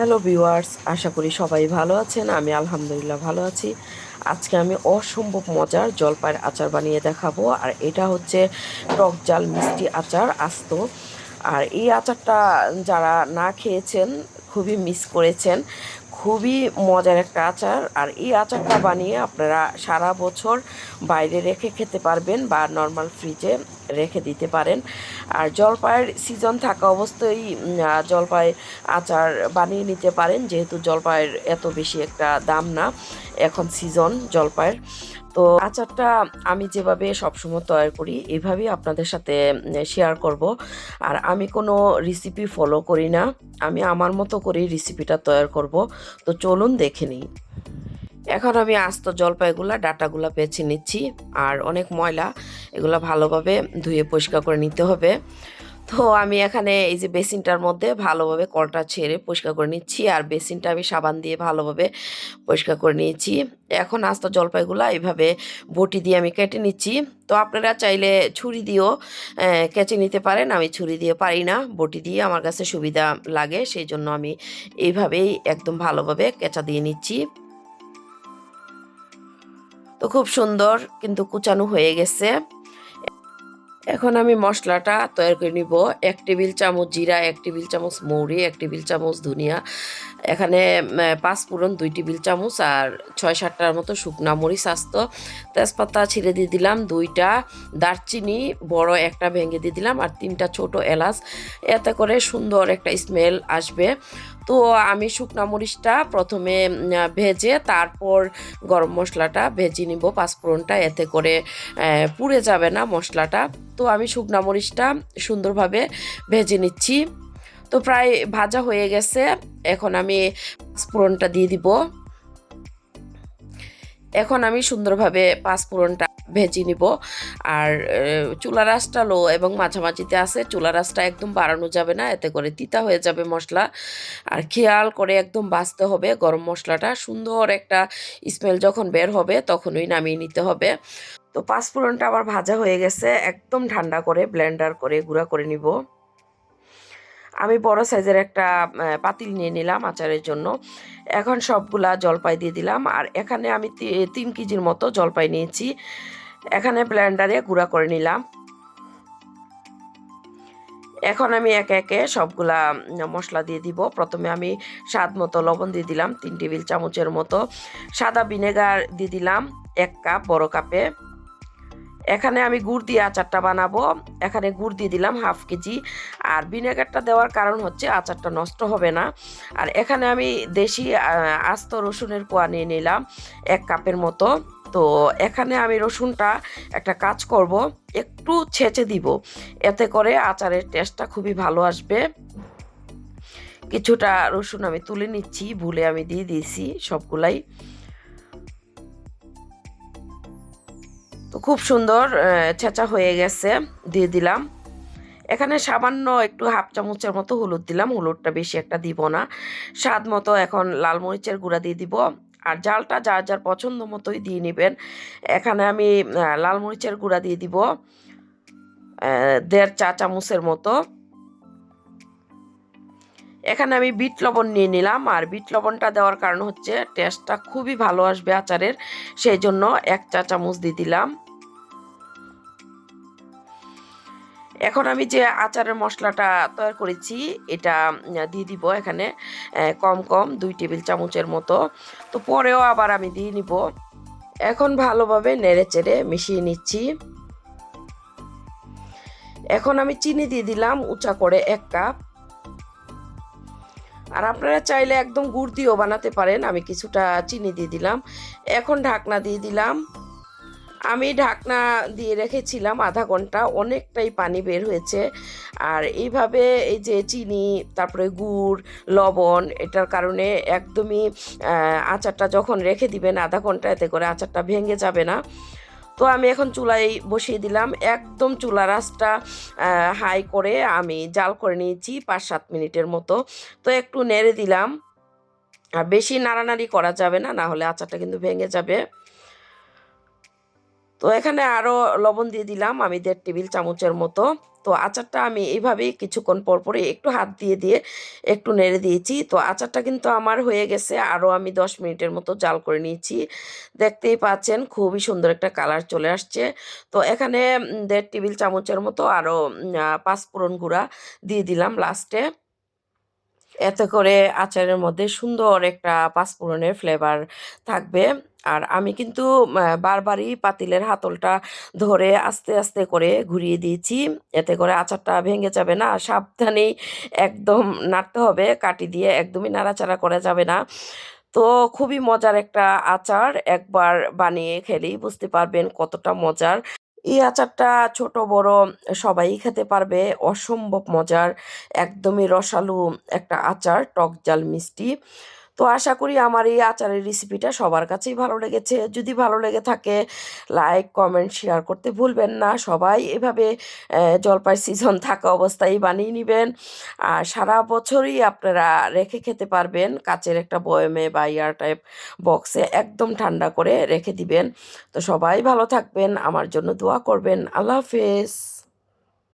Hello viewers, আশা করি সবাই ভালো আছেন, আমি আলহামদুলিল্লাহ ভালো আছি। আজকে আমি অসম্ভব মজার জলপাইয়ের আচার বানিয়ে দেখাবো, আর এটা হচ্ছে টক জাল মিষ্টি আচার, আস্ত। আর এই আচারটা যারা না খেয়েছেন, খুবই মিস করেছেন, খুবই মজার একটা আচার। আর এই আচারটা বানিয়ে আপনারা সারা বছর বাইরে রেখে খেতে পারবেন বা নর্মাল ফ্রিজে রেখে দিতে পারেন। আর জলপাইয়ের সিজন থাকা অবস্থায় জলপাই আচার বানিয়ে নিতে পারেন, যেহেতু জলপাইয়ের এত বেশি একটা দাম না এখন সিজন জলপাইয়ের। তো আচারটা আমি যেভাবে সবসময় তৈরি করি, এভাবেই আপনাদের সাথে শেয়ার করব। আর আমি কোনো রেসিপি ফলো করি না, আমি আমার মতো করেই রেসিপিটা তৈরি করব। তো চলুন দেখে নিই। এখন আমি আস্ত জলপাইগুলা, ডাটাগুলা বেছে নিচ্ছি আর অনেক ময়লা, এগুলা ভালোভাবে ধুয়ে পরিষ্কার করে নিতে হবে। তো আমি এখানে এই যে বেসিনটার মধ্যে ভালোভাবে কলটা ছেড়ে পরিষ্কার করে নিচ্ছি আর বেসিনটা আমি সাবান দিয়ে ভালোভাবে পরিষ্কার করে নিয়েছি। এখন আস্ত জলপাইগুলা এইভাবে বটি দিয়ে আমি কেটে নিচ্ছি। তো আপনারা চাইলে ছুরি দিয়েও কেচে নিতে পারেন, আমি ছুরি দিয়ে পারি না, বটি দিয়ে আমার কাছে সুবিধা লাগে, সেই জন্য আমি এইভাবেই একদম ভালোভাবে কেঁচা দিয়ে নিচ্ছি। তো খুব সুন্দর কিন্তু কুচানো হয়ে গেছে। এখন আমি মশলাটা তৈরি করে নিব। এক টেবিল চামচ জিরা, এক টেবিল চামচ মৌরি, এক টেবিল চামচ ধনিয়া এখানে পাঁচ ফোড়ন, দুই টেবিল চামচ আর ছয় সাতটার মতো শুকনা মরিচ আস্ত। তেজপাতা ছিঁড়ে দিয়ে দিলাম দুইটা, দারচিনি বড় একটা ভেঙে দিয়ে দিলাম আর তিনটা ছোট এলাচ। এতে করে সুন্দর একটা স্মেল আসবে। তো আমি শুকনা মরিচটা প্রথমে ভেজে তারপর গরম মশলাটা ভেজে নিব পাঁচফোড়নটা এতে করে পুড়ে যাবে না মশলাটা। তো আমি শুকনা মরিচটা সুন্দরভাবে ভেজে নিচ্ছি। তো প্রায় ভাজা হয়ে গেছে। এখন আমি পাঁচফোড়নটা দিয়ে দিব। এখন আমি সুন্দরভাবে পাঁচফোড়নটা ভেজে নিব। আর চুলা রাসটা লো এবং মাঝামাঝিতে আছে, চুলা রাসটা একদম বাড়ানো যাবে না, এতে করে তিতা হয়ে যাবে মশলা। আর খেয়াল করে একদম বাঁচতে হবে গরম মশলাটা, সুন্দর একটা স্মেল যখন বের হবে তখনই নামিয়ে নিতে হবে। তো পাঁচফোড়নটা আবার ভাজা হয়ে গেছে, একদম ঠান্ডা করে, ব্লেন্ডার করে, গুঁড়া করে নিব। আমি বড় সাইজের একটা পাতিল নিয়ে নিলাম আচারের জন্য। এখন সবগুলা জলপাই দিয়ে দিলাম। আর এখানে আমি তিন কেজির মতো জলপাই নিয়েছি। এখানে ব্লেন্ডারে গুঁড়া করে নিলাম। এখন আমি একে একে সবগুলা মশলা দিয়ে দিব। প্রথমে আমি স্বাদ মতো লবণ দিয়ে দিলাম, তিন টেবিল চামচের মতো। সাদা ভিনেগার দিয়ে দিলাম, এক কাপ বড় কাপে। এখানে আমি গুড় দিয়ে আচারটা বানাবো। এখানে গুড় দিয়ে দিলাম হাফ কেজি। আর ভিনেগারটা দেওয়ার কারণ হচ্ছে আচারটা নষ্ট হবে না। আর এখানে আমি দেশি আস্ত রসুনের কোয়া নিয়ে নিলাম এক কাপের মতো। তো এখানে আমি রসুনটা একটা কাজ করব, একটু ছেঁচে দিব। এতে করে আচারের টেস্টটা খুবই ভালো আসবে। কিছুটা রসুন আমি তুলে নিচ্ছি, ভুলে আমি দিয়ে দিয়েছি সবগুলাই। খুব সুন্দর ছেঁচা হয়ে গেছে, দিয়ে দিলাম। এখানে সামান্য একটু হাফ চামচের মতো হলুদ দিলাম, হলুদটা বেশি একটা দিব না। স্বাদ মতো এখন লাল মরিচের গুঁড়া দিয়ে দিব। আর জালটা যার যার পছন্দ মতোই দিয়ে নেবেন। এখানে আমি লাল মরিচের গুঁড়া দিয়ে দিব দেড় চা চামচের মতো। এখানে আমি বিট লবণ নিয়ে নিলাম, আর বিট লবণটা দেওয়ার কারণ হচ্ছে টেস্টটা খুবই ভালো আসবে আচারের। সেই জন্য এক চা চামচ দিয়ে দিলাম। এখন আমি যে আচারের মশলাটা তৈরি করেছি, এটা দিয়ে দিব এখানে কম কম দুই টেবিল চামচের মতো। তো পরেও আবার আমি দিয়ে নিব। এখন ভালোভাবে নেড়ে চেড়ে মিশিয়ে নিচ্ছি। এখন আমি চিনি দিয়ে দিলাম উঁচা করে এক কাপ। আর আপনারা চাইলে একদম গুড় দিয়েও বানাতে পারেন, আমি কিছুটা চিনি দিয়ে দিলাম। এখন ঢাকনা দিয়ে দিলাম। আমি ঢাকনা দিয়ে রেখেছিলাম আধা ঘণ্টা, অনেকটাই পানি বের হয়েছে। আর এইভাবে এই যে চিনি, তারপরে গুড়, লবণ, এটার কারণে একদমই আচারটা যখন রেখে দিবেন আধা ঘণ্টা, এতে করে আচারটা ভেঙে যাবে না। তো আমি এখন চুলায় বসিয়ে দিলাম। একদম চুলা রাসটা হাই করে আমি জাল করে নিয়েছি পাঁচ সাত মিনিটের মতো। তো একটু নেড়ে দিলাম। আর বেশি নাড়ানাড়ি করা যাবে না না হলে আচারটা কিন্তু ভেঙে যাবে। তো এখানে আরও লবণ দিয়ে দিলাম, আমি দেড় টেবিল চামচের মতো। তো আচারটা আমি এইভাবেই কিছুক্ষণ পর পরে একটু হাত দিয়ে দিয়ে একটু নেড়ে দিয়েছি। তো আচারটা কিন্তু আমার হয়ে গেছে আরও আমি দশ মিনিটের মতো জাল করে নিয়েছি। দেখতেই পাচ্ছেন, খুবই সুন্দর একটা কালার চলে আসছে। তো এখানে দেড় টেবিল চামচের মতো আরও পাঁচফোড়ন গুঁড়া দিয়ে দিলাম লাস্টে। এতে করে আচারের মধ্যে সুন্দর একটা পাঁচফোড়নের ফ্লেভার থাকবে। আর আমি কিন্তু বারবারই পাতিলের হাতলটা ধরে আস্তে আস্তে করে ঘুরিয়ে দিয়েছি। এতে করে আচারটা ভেঙে যাবে না। সাবধানেই একদম নাড়তে হবে। কাটি দিয়ে একদমই নাড়াচাড়া করা যাবে না। তো খুবই মজার একটা আচার। একবার বানিয়ে খেলেই বুঝতে পারবেন কতটা মজার। এই আচারটা ছোট, বড় সবাই খেতে পারবে। অসম্ভব মজার। একদমই রসালো একটা আচার, টক জাল মিষ্টি। তো আশা করি আমার এই আচারের রেসিপিটা সবার কাছেই ভালো লেগেছে। যদি ভালো লেগে থাকে লাইক কমেন্ট শেয়ার করতে ভুলবেন না। সবাই এভাবে জলপাই সিজন থাকা অবস্থায় বানিয়ে নেবেন। আর সারা বছরই আপনারা রেখে খেতে পারবেন। কাচের একটা বয়মে বা ইয়ার টাইপ বক্সে একদম ঠান্ডা করে রেখে দিবেন। তো সবাই ভালো থাকবেন। আমার জন্য দোয়া করবেন। আল্লাহ হাফেজ।